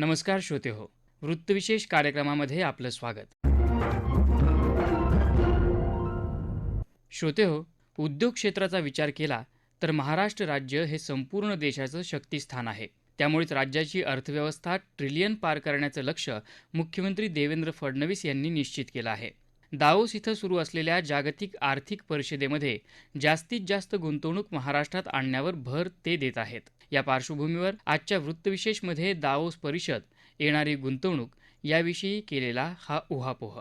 नमस्कार श्रोते हो वृत्तविशेष कार्यक्रमामध्ये आपलं स्वागत. श्रोते हो उद्योग क्षेत्राचा विचार केला तर महाराष्ट्र राज्य हे संपूर्ण देशाचं शक्तिस्थान आहे. त्यामुळेच राज्याची अर्थव्यवस्था ट्रिलियन पार करण्याचं लक्ष्य मुख्यमंत्री देवेंद्र फडणवीस यांनी निश्चित केलं आहे. दाओस इथं सुरू असलेल्या जागतिक आर्थिक परिषदेमध्ये जास्तीत जास्त गुंतवणूक महाराष्ट्रात आणण्यावर भर ते देत आहेत. या पार्श्वभूमीवर आजच्या वृत्तविशेषमध्ये दाओस परिषद येणारी गुंतवणूक याविषयी केलेला हा उहापोह.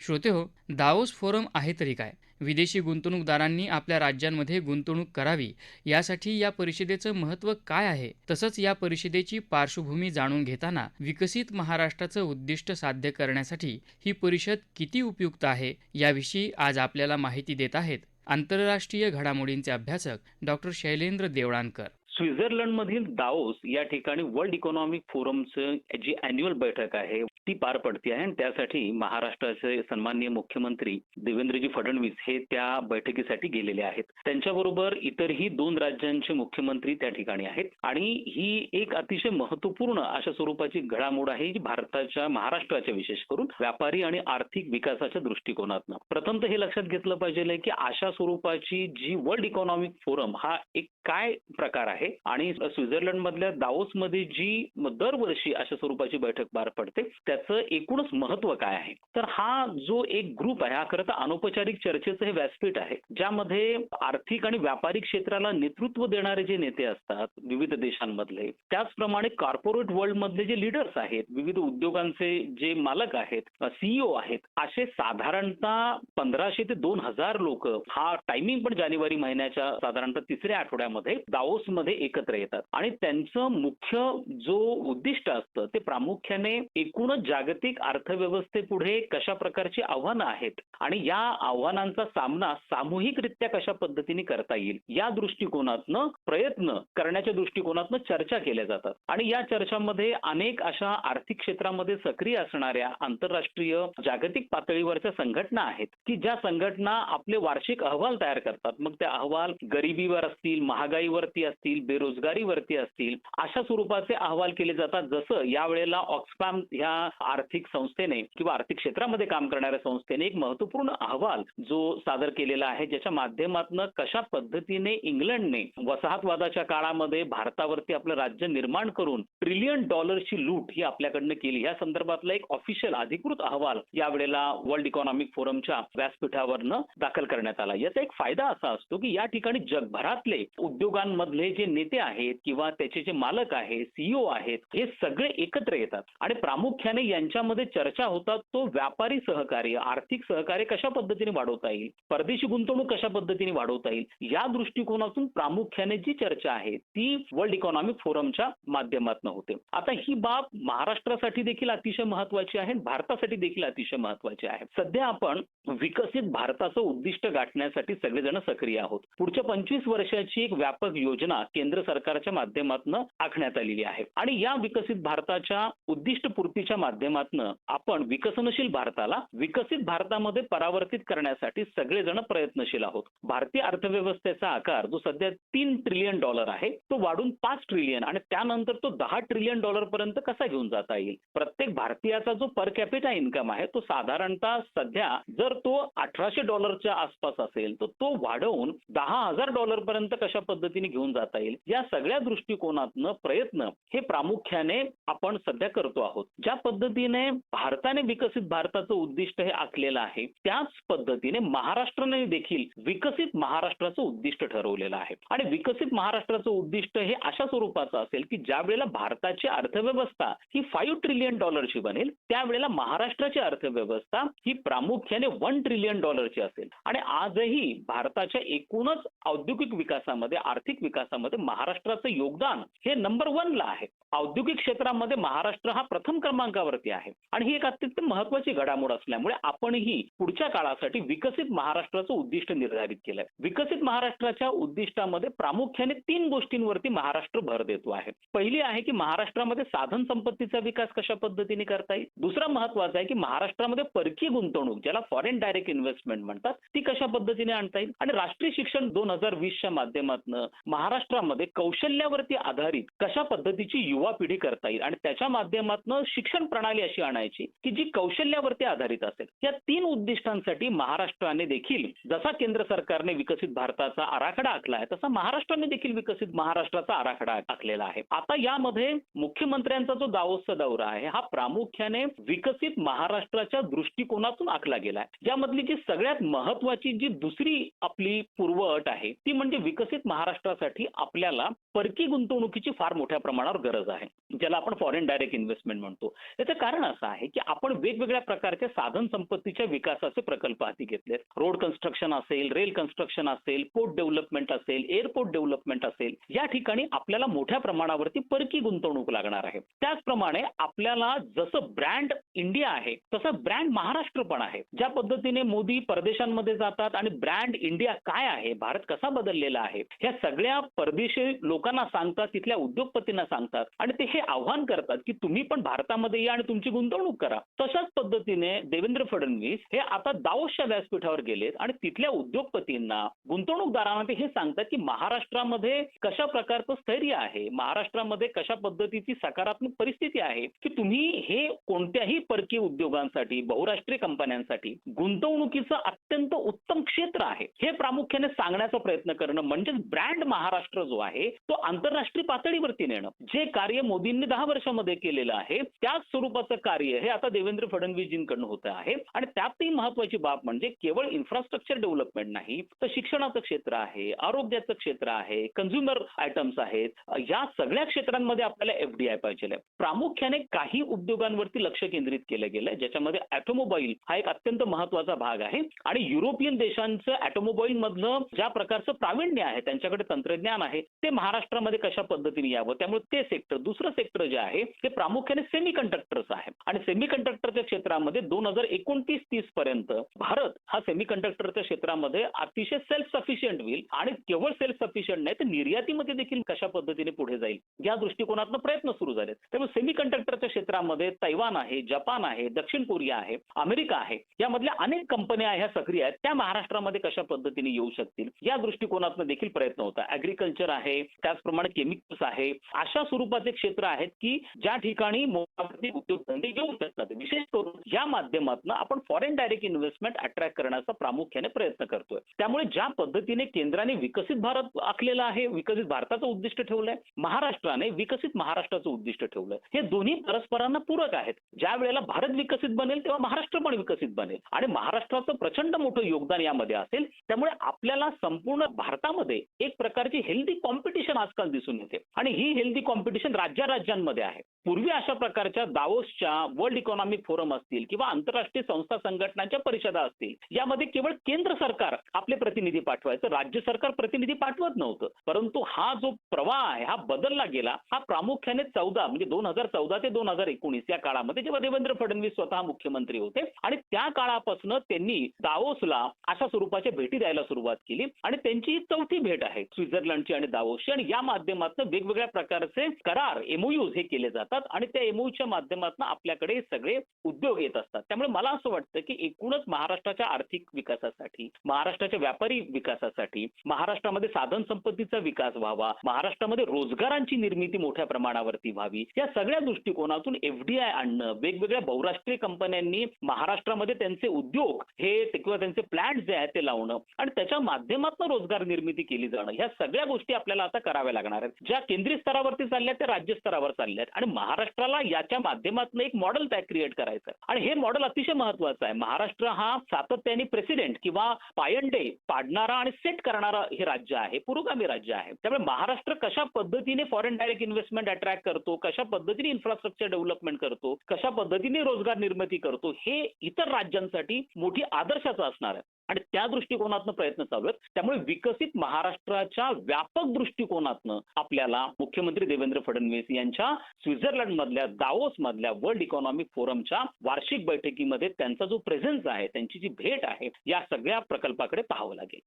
श्रोते हो दाओस फोरम आहे तरी काय? विदेशी गुंतवणूकदारांनी आपल्या राज्यांमध्ये गुंतवणूक करावी यासाठी या परिषदेचं महत्त्व काय आहे? तसंच या परिषदेची पार्श्वभूमी जाणून घेताना विकसित महाराष्ट्राचं उद्दिष्ट साध्य करण्यासाठी ही परिषद किती उपयुक्त आहे याविषयी आज आपल्याला माहिती देत आहेत आंतरराष्ट्रीय घडामोडींचे अभ्यासक डॉक्टर शैलेंद्र देवळानकर स्वित्झर्लंडमधील दाओस या ठिकाणी वर्ल्ड इकॉनॉमिक फोरमचं जी अॅन्युअल बैठक आहे ती पार पडते आहे. आणि त्यासाठी महाराष्ट्राचे सन्माननीय मुख्यमंत्री देवेंद्रजी फडणवीस हे त्या बैठकीसाठी गेलेले आहेत. त्यांच्याबरोबर इतरही दोन राज्यांचे मुख्यमंत्री त्या ठिकाणी आहेत. आणि ही एक अतिशय महत्त्वपूर्ण अशा स्वरूपाची घडामोड आहे जी भारताच्या महाराष्ट्राच्या विशेष करून व्यापारी आणि आर्थिक विकासाच्या दृष्टिकोनातनं. प्रथम तर हे लक्षात घेतलं पाहिजे की अशा स्वरूपाची जी वर्ल्ड इकॉनॉमिक फोरम हा एक काय प्रकार आहे? आणि स्वित्झर्लंड मधल्या दाओसमध्ये जी दरवर्षी अशा स्वरूपाची बैठक पार पडते त्याचं एकूणच महत्त्व काय आहे? तर हा जो एक ग्रुप आहे हा खरं तर अनौपचारिक चर्चेचं हे व्यासपीठ आहे ज्यामध्ये आर्थिक आणि व्यापारिक क्षेत्राला नेतृत्व देणारे जे नेते असतात विविध देशांमधले त्याचप्रमाणे कॉर्पोरेट वर्ल्ड मधले जे लिडर्स आहेत विविध उद्योगांचे जे मालक आहेत सीईओ आहेत असे साधारणतः पंधराशे ते दोन हजार लोक हा टायमिंग पण जानेवारी महिन्याच्या साधारणतः तिसऱ्या आठवड्यामध्ये दाओसमध्ये एकत्र येतात. आणि त्यांचं मुख्य जो उद्दिष्ट असतं ते प्रामुख्याने एकूणच जागतिक अर्थव्यवस्थेपुढे कशा प्रकारची आव्हानं आहेत आणि या आव्हानांचा सामना सामूहिकरित्या कशा पद्धतीने करता येईल या दृष्टिकोनातनं प्रयत्न करण्याच्या दृष्टिकोनातनं चर्चा केल्या जातात. आणि या चर्चामध्ये अनेक अशा आर्थिक क्षेत्रामध्ये सक्रिय असणाऱ्या आंतरराष्ट्रीय जागतिक पातळीवरच्या संघटना आहेत की ज्या संघटना आपले वार्षिक अहवाल तयार करतात. मग ते अहवाल गरिबीवर असतील महागाईवरती असतील बेरोजगारीवरती असतील अशा स्वरूपाचे अहवाल केले जातात. जसं यावेळेला ऑक्सफॅम ह्या आर्थिक संस्थेने किंवा आर्थिक क्षेत्रामध्ये काम करणाऱ्या संस्थेने एक महत्त्वपूर्ण अहवाल जो सादर केलेला आहे ज्याच्या माध्यमातून कशा पद्धतीने इंग्लंडने वसाहतवादाच्या काळामध्ये भारतावरती आपलं राज्य निर्माण करून ट्रिलियन डॉलरची लूट ही आपल्याकडनं केली या संदर्भातला एक ऑफिशियल अधिकृत अहवाल यावेळेला वर्ल्ड इकॉनॉमिक फोरमच्या व्यासपीठावरनं दाखल करण्यात आला. याचा एक फायदा असा असतो की या ठिकाणी जगभरातले उद्योगांमधले जे नेते आहेत किंवा त्याचे जे मालक आहेत सीईओ आहेत हे सगळे एकत्र येतात आणि प्रामुख्याने यांच्यामध्ये चर्चा होतात तो व्यापारी सहकार्य आर्थिक सहकार्य कशा पद्धतीने वाढवता येईल? परदेशी गुंतवणूक कशा पद्धतीने वाढवता येईल? या दृष्टिकोनातून प्रामुख्याने जी चर्चा आहे ती वर्ल्ड इकॉनॉमिक फोरमच्या माध्यमातून होते. आता ही बाब महाराष्ट्रासाठी देखील अतिशय महत्वाची आहे भारतासाठी देखील अतिशय महत्वाची आहे. सध्या आपण विकसित भारताचं उद्दिष्ट गाठण्यासाठी सगळेजण सक्रिय आहोत. पुढच्या पंचवीस वर्षाची एक व्यापक योजना केंद्र सरकारच्या माध्यमातून आखण्यात आलेली आहे. आणि या विकसित भारताच्या उद्दिष्ट पूर्तीच्या माध्यमातून आपण विकसनशील भारताला विकसित भारतामध्ये परावर्तित करण्यासाठी सगळेजण प्रयत्नशील आहोत. भारतीय अर्थव्यवस्थेचा आकार जो सध्या तीन ट्रिलियन डॉलर आहे तो वाढून पाच ट्रिलियन आणि त्यानंतर तो दहा ट्रिलियन डॉलर पर्यंत कसा घेऊन जाता येईल? प्रत्येक भारतीयाचा जो पर कॅपिटा इन्कम आहे तो साधारणतः सध्या जर तो अठराशे डॉलरच्या आसपास असेल तर तो वाढवून दहा हजार डॉलर पर्यंत कशा पद्धतीने घेऊन जाता येईल? या सगळ्या दृष्टिकोनातनं प्रयत्न हे प्रामुख्याने आपण सध्या करतो आहोत. ज्या पद्धतीने भारताने विकसित भारताचं उद्दिष्ट हे आखलेलं आहे. त्याच पद्धतीने महाराष्ट्राने देखील विकसित महाराष्ट्राचं उद्दिष्ट ठरवलेलं आहे. आणि विकसित महाराष्ट्राचं उद्दिष्ट हे अशा स्वरूपाचं असेल की ज्या वेळेला भारताची अर्थव्यवस्था ही फाईव्ह ट्रिलियन डॉलरची बनेल त्यावेळेला महाराष्ट्राची अर्थव्यवस्था ही प्रामुख्याने वन ट्रिलियन डॉलरची असेल. आणि आजही भारताच्या एकूणच औद्योगिक विकासामध्ये आर्थिक विकासामध्ये महाराष्ट्राचं योगदान हे नंबर वनला आहे. औद्योगिक क्षेत्रामध्ये महाराष्ट्र हा प्रथम क्रमांकावर पटलावरती आहे. आणि ही एक अत्यंत महत्वाची घडामोड असल्यामुळे आपणही पुढच्या काळासाठी विकसित महाराष्ट्राचं उद्दिष्ट निर्धारित केलंय. विकसित महाराष्ट्राच्या उद्दिष्टामध्ये प्रामुख्याने तीन गोष्टींवरती महाराष्ट्र भर देतो आहे. पहिली आहे की महाराष्ट्रामध्ये साधन संपत्तीचा विकास कशा पद्धतीने करता येईल? दुसरा महत्त्वाचा आहे की महाराष्ट्रामध्ये परकीय गुंतवणूक ज्याला फॉरेन डायरेक्ट इन्व्हेस्टमेंट म्हणतात ती कशा पद्धतीने आणता येईल? आणि राष्ट्रीय शिक्षण दोन हजार वीसच्या माध्यमातून महाराष्ट्रामध्ये कौशल्यावरती आधारित कशा पद्धतीची युवा पिढी करता येईल? आणि त्याच्या माध्यमातून शिक्षण प्रणाली अशी आणायची की जी कौशल्यावरती आधारित असेल. या तीन उद्दिष्टांसाठी महाराष्ट्राने देखील जसा केंद्र सरकारने विकसित भारताचा आराखडा आखला आहे तसा महाराष्ट्राने देखील विकसित महाराष्ट्राचा आराखडा आखलेला आहे. आता यामध्ये मुख्यमंत्र्यांचा जो दावोसचा दौरा आहे हा प्रामुख्याने विकसित महाराष्ट्राच्या दृष्टिकोनातून आखला गेला आहे. ज्यामधली जी सगळ्यात महत्वाची जी दुसरी आपली पूर्वअट आहे ती म्हणजे विकसित महाराष्ट्रासाठी आपल्याला परकीय गुंतवणुकीची फार मोठ्या प्रमाणावर गरज आहे ज्याला आपण फॉरेन डायरेक्ट इन्व्हेस्टमेंट म्हणतो. त्याचं कारण असं आहे की आपण वेगवेगळ्या प्रकारच्या साधन संपत्तीच्या विकासाचे प्रकल्प हाती घेतलेत. रोड कन्स्ट्रक्शन असेल रेल कन्स्ट्रक्शन असेल पोर्ट डेव्हलपमेंट असेल एअरपोर्ट डेव्हलपमेंट असेल या ठिकाणी आपल्याला मोठ्या प्रमाणावरती परकीय गुंतवणूक लागणार आहे. त्याचप्रमाणे आपल्याला जसं ब्रँड इंडिया आहे तसं ब्रँड महाराष्ट्र पण आहे. ज्या पद्धतीने मोदी परदेशांमध्ये जातात आणि ब्रँड इंडिया काय आहे भारत कसा बदललेला आहे ह्या सगळ्या परदेशी लोकांना सांगतात तिथल्या उद्योगपतींना सांगतात आणि ते हे आव्हान करतात की तुम्ही पण भारतामध्ये या आणि तुमची गुंतवणूक करा. तशाच पद्धतीने देवेंद्र फडणवीस हे आता दावोसच्या व्यासपीठावर गेलेत आणि तिथल्या उद्योगपतींना गुंतवणूकदारांना ते हे सांगतात की महाराष्ट्रामध्ये कशा प्रकारचं स्थैर्य आहे? महाराष्ट्रामध्ये कशा पद्धतीची सकारात्मक परिस्थिती आहे? की तुम्ही हे कोणत्याही परकीय उद्योगांसाठी बहुराष्ट्रीय कंपन्यांसाठी गुंतवणुकीचं अत्यंत उत्तम क्षेत्र आहे. हे प्रामुख्याने सांगण्याचा प्रयत्न करणं म्हणजेच ब्रँड महाराष्ट्र जो आहे तो आंतरराष्ट्रीय पातळीवरती नेणं. जे कार्य मोदींनी दहा वर्षामध्ये केलेलं आहे त्याच स्वरूपाचं कार्य हे आता देवेंद्र फडणवीसजींकडनं होत आहे. आणि त्यातही महत्वाची बाब म्हणजे केवळ इन्फ्रास्ट्रक्चर डेव्हलपमेंट नाही तर शिक्षणाचं क्षेत्र आहे आरोग्याचं क्षेत्र आहे कन्झ्युमर आयटम्स आहेत या सगळ्या क्षेत्रांमध्ये आपल्याला एफडीआय पाहिजे प्रामुख्याने काही उद्योगांवरती लक्ष केंद्रित केलं गेलंय ज्याच्यामध्ये ऑटोमोबाईल हा एक अत्यंत महत्त्वाचा भाग आहे. आणि युरोपियन देशांचं ऑटोमोबाईल मधलं ज्या प्रकारचं प्रावीण्य आहे त्यांच्याकडे तंत्रज्ञान आहे ते महाराष्ट्रामध्ये कशा पद्धतीने यावं त्यामुळे ते सेक्टर दुसरं सेक्टर जे आहे ते प्रामुख्याने सेमी कंडक्टर्स आहे आणि सेमी कंडक्टरच्या क्षेत्रामध्ये दोन हजार एकोणतीस तीस पर्यंत भारत हा सेमी कंडक्टरच्या क्षेत्रामध्ये अतिशय सेल्फ सफिशियंट होईल. आणि केवळ सेल्फ सफिशियंट नाही तर निर्यातीमध्ये देखील कशा पद्धतीने पुढे जाईल या दृष्टिकोनातून प्रयत्न सुरू झालेत. त्यामुळे सेमी कंडक्टरच्या क्षेत्रामध्ये तैवान आहे जपान आहे दक्षिण कोरिया आहे अमेरिका आहे यामधल्या अनेक कंपन्या ह्या सक्रिय आहेत त्या महाराष्ट्रामध्ये कशा पद्धतीने येऊ शकतील या दृष्टिकोनातून देखील प्रयत्न होता. अॅग्रिकल्चर आहे त्याचप्रमाणे केमिकल्स आहे. अशा स्वरूपाचे क्षेत्र आहेत की ज्या ठिकाणी मोठ्या उद्योगधंदे येऊ शकतात. विशेष करून या माध्यमातून आपण फॉरेन डायरेक्ट इन्व्हेस्टमेंट अट्रॅक्ट करण्याचा प्रामुख्याने प्रयत्न करतोय. त्यामुळे ज्या पद्धतीने केंद्राने विकसित भारत आखलेला आहे विकसित भारताचं उद्दिष्ट ठेवलंय महाराष्ट्राने विकसित महाराष्ट्राचं उद्दिष्ट ठेवलंय. हे दोन्ही परस्परांना पूरक आहेत. ज्या वेळेला भारत विकसित बनेल तेव्हा महाराष्ट्र पण विकसित बनेल. आणि महाराष्ट्राचं प्रचंड मोठं योगदान यामध्ये असेल त्यामुळे आपल्याला संपूर्ण भारतामध्ये एक प्रकारची हेल्दी कॉम्पिटिशन आजकाल दिसून येते. आणि ही हेल्दी कॉम्पिटिशन राज्या राज्यांमध्ये आहे. पूर्वी अशा प्रकारच्या दावोसच्या वर्ल्ड इकॉनॉमिक फोरम असतील किंवा आंतरराष्ट्रीय संस्था संघटनांच्या परिषदा असतील यामध्ये केवळ केंद्र सरकार आपले प्रतिनिधी पाठवायचं राज्य सरकार प्रतिनिधी पाठवत नव्हतं. परंतु हा जो प्रवाह आहे हा बदलला गेला हा प्रामुख्याने चौदा म्हणजे दोन हजार चौदा ते दोन हजार एकोणीस या काळामध्ये जेव्हा देवेंद्र फडणवीस स्वतः मुख्यमंत्री होते आणि त्या काळापासून त्यांनी दावोसला अशा स्वरूपाच्या भेटी द्यायला सुरुवात केली आणि त्यांची ही चौथी भेट आहे स्वित्झर्लंडची आणि दावोसची आणि या माध्यमातून वेगवेगळ्या प्रकारचे करार एमओयूज हे केले जातात आणि त्या एमओयूच्या माध्यमातून आपल्याकडे सगळे उद्योग येत असतात. त्यामुळे मला असं वाटतं की एकूणच महाराष्ट्राच्या आर्थिक विकासासाठी महाराष्ट्राच्या व्यापारी विकासासाठी महाराष्ट्रामध्ये साधन संपत्तीचा विकास व्हावा महाराष्ट्रामध्ये रोजगारांची निर्मिती मोठ्या प्रमाणावरती व्हावी या सगळ्या दृष्टिकोनातून एफडीआय आणणं वेगवेगळ्या बहुराष्ट्रीय कंपन्यांनी महाराष्ट्रामध्ये त्यांचे उद्योग हे किंवा त्यांचे प्लॅन्ट जे आहेत ते लावणं आणि त्याच्या माध्यमातून रोजगार निर्मिती केली जाणं ह्या सगळ्या गोष्टी आपल्याला आता कराव्या लागणार आहेत. ज्या केंद्रीय स्तरावरती चालल्या त्या राज्य स्तरावर चालल्या आहेत आणि महाराष्ट्राला याच्या माध्यमातून एक मॉडेल तयार क्रिएट करायचं. आणि हे मॉडेल अतिशय महत्वाचं आहे. महाराष्ट्र हा सातत्याने प्रेसिडेंट किंवा पायंडे पाडणारा आणि सेट करणारा हे राज्य आहे. पुरोगामी राज्य आहे. त्यामुळे महाराष्ट्र कशा पद्धतीने फॉरेन डायरेक्ट इन्व्हेस्टमेंट अट्रॅक्ट करतो कशा पद्धतीने इन्फ्रास्ट्रक्चर डेव्हलपमेंट करतो कशा पद्धतीने रोजगार निर्मिती करतो हे इतर राज्यांसाठी मोठी आदर्शाचं असणार आहे. आणि त्या दृष्टिकोनातनं प्रयत्न चालू आहेत. त्यामुळे विकसित महाराष्ट्राच्या व्यापक दृष्टिकोनातनं आपल्याला मुख्यमंत्री देवेंद्र फडणवीस यांच्या स्वित्झर्लंड मधल्या दावोस मधल्या वर्ल्ड इकॉनॉमिक फोरमच्या वार्षिक बैठकीमध्ये त्यांचा जो प्रेझेन्स आहे त्यांची जी भेट आहे या सगळ्या प्रकल्पाकडे पाहावं लागेल.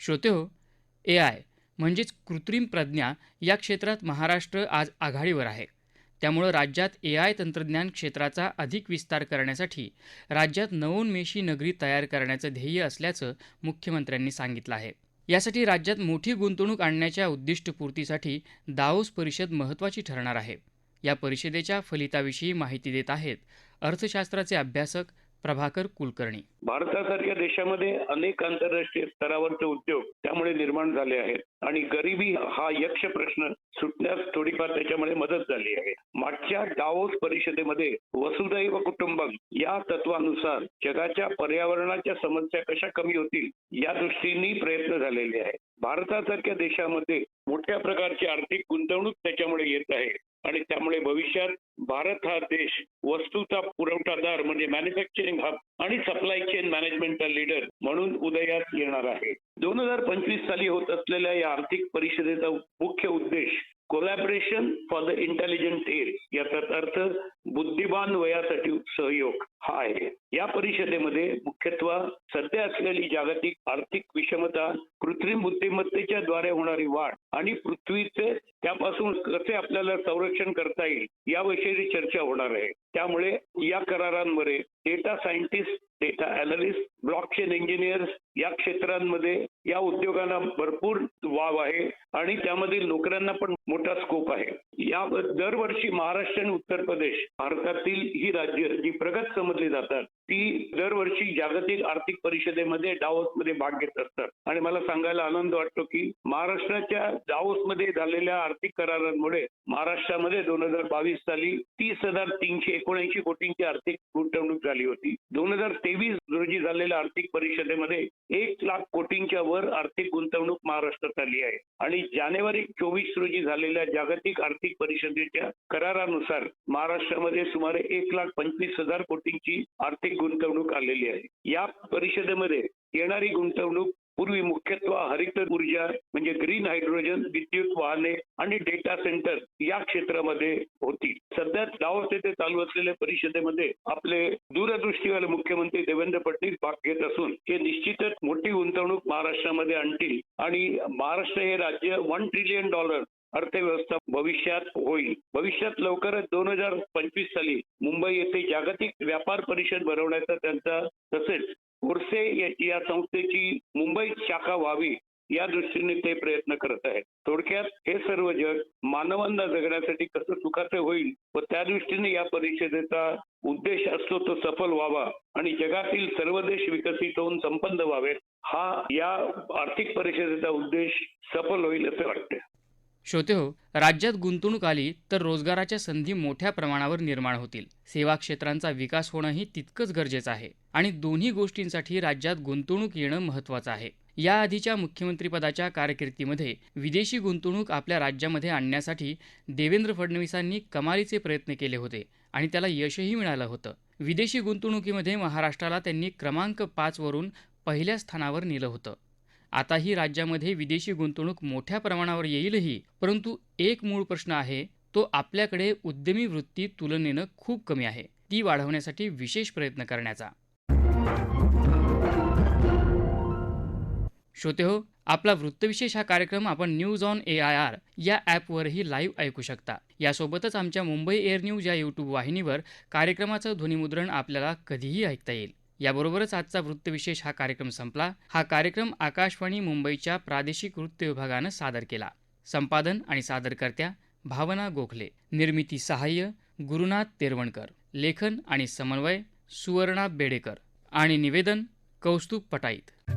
श्रोते हो ए आय म्हणजेच कृत्रिम प्रज्ञा या क्षेत्रात महाराष्ट्र आज आघाडीवर आहे. त्यामुळं राज्यात ए आय तंत्रज्ञान क्षेत्राचा अधिक विस्तार करण्यासाठी राज्यात नवोन्मेषी नगरी तयार करण्याचं ध्येय असल्याचं मुख्यमंत्र्यांनी सांगितलं आहे. यासाठी राज्यात मोठी गुंतवणूक आणण्याच्या उद्दिष्टपूर्तीसाठी दाओस परिषद महत्त्वाची ठरणार आहे. या परिषदेच्या फलिताविषयी माहिती देत आहेत अर्थशास्त्राचे अभ्यासक प्रभाकर कुलकर्णी. भारतासारख्या देशामध्ये अनेक आंतरराष्ट्रीय स्तरावरचे उद्योग त्यामुळे निर्माण झाले आहेत. आणि गरिबी हा यक्ष प्रश्न सुटण्यास थोडीफार त्याच्यामुळे मदत झाली आहे. मागच्या डावोस परिषदेमध्ये वसुदैव कुटुंबक या तत्वानुसार जगाच्या पर्यावरणाच्या समस्या कशा कमी होतील या दृष्टीने प्रयत्न झालेले आहेत. भारतासारख्या देशामध्ये मोठ्या प्रकारची आर्थिक गुंतवणूक त्याच्यामुळे येत आहे. आणि त्यामुळे भविष्यात भारत हा देश वस्तूचा पुरवठादार म्हणजे मॅन्युफॅक्चरिंग हब आणि सप्लाय चेन मॅनेजमेंटचा लीडर म्हणून उदयास येणार आहे. दोन हजार पंचवीस साली होत असलेल्या या आर्थिक परिषदेचा मुख्य उद्देश collaboration for the intelligent age याचाच अर्थ बुद्धिमान वयासाठी सहयोग. हा आहे. या परिषदेमध्ये मुख्यत्व सध्या असलेली जागतिक आर्थिक विषमता कृत्रिम बुद्धिमत्तेच्या द्वारे होणारी वाढ आणि पृथ्वीचे त्यापासून कसे आपल्याला संरक्षण करता येईल याविषयी चर्चा होणार आहे. त्यामुळे या करारांमध्ये data scientist data analyst blockchain engineers या क्षेत्रांमध्ये या उद्योगांना भरपूर वाव आहे आणि त्यामधील नोकऱ्यांना पण मोठा स्कोप आहे. या दरवर्षी महाराष्ट्र आणि उत्तर प्रदेश भारतातील ही राज्य जी प्रगत समजली जातात. ती दरवर्षी जागतिक आर्थिक परिषदेमध्ये मध्ये भाग घेत असतात. आणि मला सांगायला आनंद वाटतो की महाराष्ट्राच्या मध्ये झालेल्या आर्थिक करारांमुळे महाराष्ट्रामध्ये दोन हजार बावीस साली तीस हजार तीनशे एकोणऐंशी कोटींची आर्थिक गुंतवणूक झाली होती. दोन हजार तेवीस रोजी झालेल्या आर्थिक परिषदेमध्ये एक लाख कोटींच्या वर आर्थिक गुंतवणूक महाराष्ट्रात आली आहे. आणि जानेवारी चोवीस रोजी झालेल्या जागतिक आर्थिक परिषदेच्या करारानुसार महाराष्ट्रामध्ये सुमारे एक लाख पंचवीस हजार कोटींची आर्थिक गुंतवणूक आलेली आहे. या परिषदेमध्ये येणारी गुंतवणूक पूर्वी मुख्यत्व हरित ऊर्जा म्हणजे ग्रीन हायड्रोजन विद्युत वाहने आणि डेटा सेंटर या क्षेत्रामध्ये होती. सध्या दावस येथे चालू असलेल्या परिषदेमध्ये आपले दूरदृष्टीवाले मुख्यमंत्री देवेंद्र फडणवीस भाग घेत असून हे निश्चितच मोठी गुंतवणूक महाराष्ट्रामध्ये आणतील आणि महाराष्ट्र हे राज्य वन ट्रिलियन डॉलर अर्थव्यवस्था भविष्यात होईल. भविष्यात लवकरच दोन हजार पंचवीस साली मुंबई येथे जागतिक व्यापार परिषद भरवण्याचा त्यांचा तसेच उर्से या संस्थेची मुंबईत शाखा व्हावी या दृष्टीने ते प्रयत्न करत आहेत. थोडक्यात हे सर्व जग मानवांना जगण्यासाठी कसं सुखाचं होईल व त्या दृष्टीने या परिषदेचा उद्देश असतो तो सफल व्हावा आणि जगातील सर्व देश विकसित होऊन संपन्न व्हावेत हा या आर्थिक परिषदेचा उद्देश सफल होईल असं वाटतं श्रोते हो राज्यात गुंतवणूक आली तर रोजगाराच्या संधी मोठ्या प्रमाणावर निर्माण होतील. सेवा क्षेत्रांचा विकास होणंही तितकंच गरजेचं आहे आणि दोन्ही गोष्टींसाठी राज्यात गुंतवणूक येणं महत्त्वाचं आहे. याआधीच्या मुख्यमंत्रीपदाच्या कारकिर्दीमध्ये विदेशी गुंतवणूक आपल्या राज्यामध्ये आणण्यासाठी देवेंद्र फडणवीसांनी कमालीचे प्रयत्न केले होते आणि त्याला यशही मिळालं होतं. विदेशी गुंतवणुकीमध्ये महाराष्ट्राला त्यांनी क्रमांक पाचवरून पहिल्या स्थानावर नेलं होतं. आताही राज्यामध्ये विदेशी गुंतवणूक मोठ्या प्रमाणावर येईलही परंतु एक मूळ प्रश्न आहे तो आपल्याकडे उद्यमी वृत्ती तुलनेनं खूप कमी आहे. ती वाढवण्यासाठी विशेष प्रयत्न करण्याचा. श्रोते हो आपला वृत्तविशेष हा कार्यक्रम आपण news on A I R या ॲपवरही लाईव्ह ऐकू शकता. यासोबतच आमच्या मुंबई एअर न्यूज या यूट्यूब वाहिनीवर कार्यक्रमाचं ध्वनिमुद्रण आपल्याला कधीही ऐकता येईल. याबरोबरच आजचा वृत्तविशेष हा कार्यक्रम संपला. हा कार्यक्रम आकाशवाणी मुंबईच्या प्रादेशिक वृत्त विभागानं सादर केला. संपादन आणि सादरकर्त्या भावना गोखले. निर्मिती सहाय्य गुरुनाथ तेरवणकर. लेखन आणि समन्वय सुवर्णा बेडेकर. आणि निवेदन कौस्तुभ पटाईत.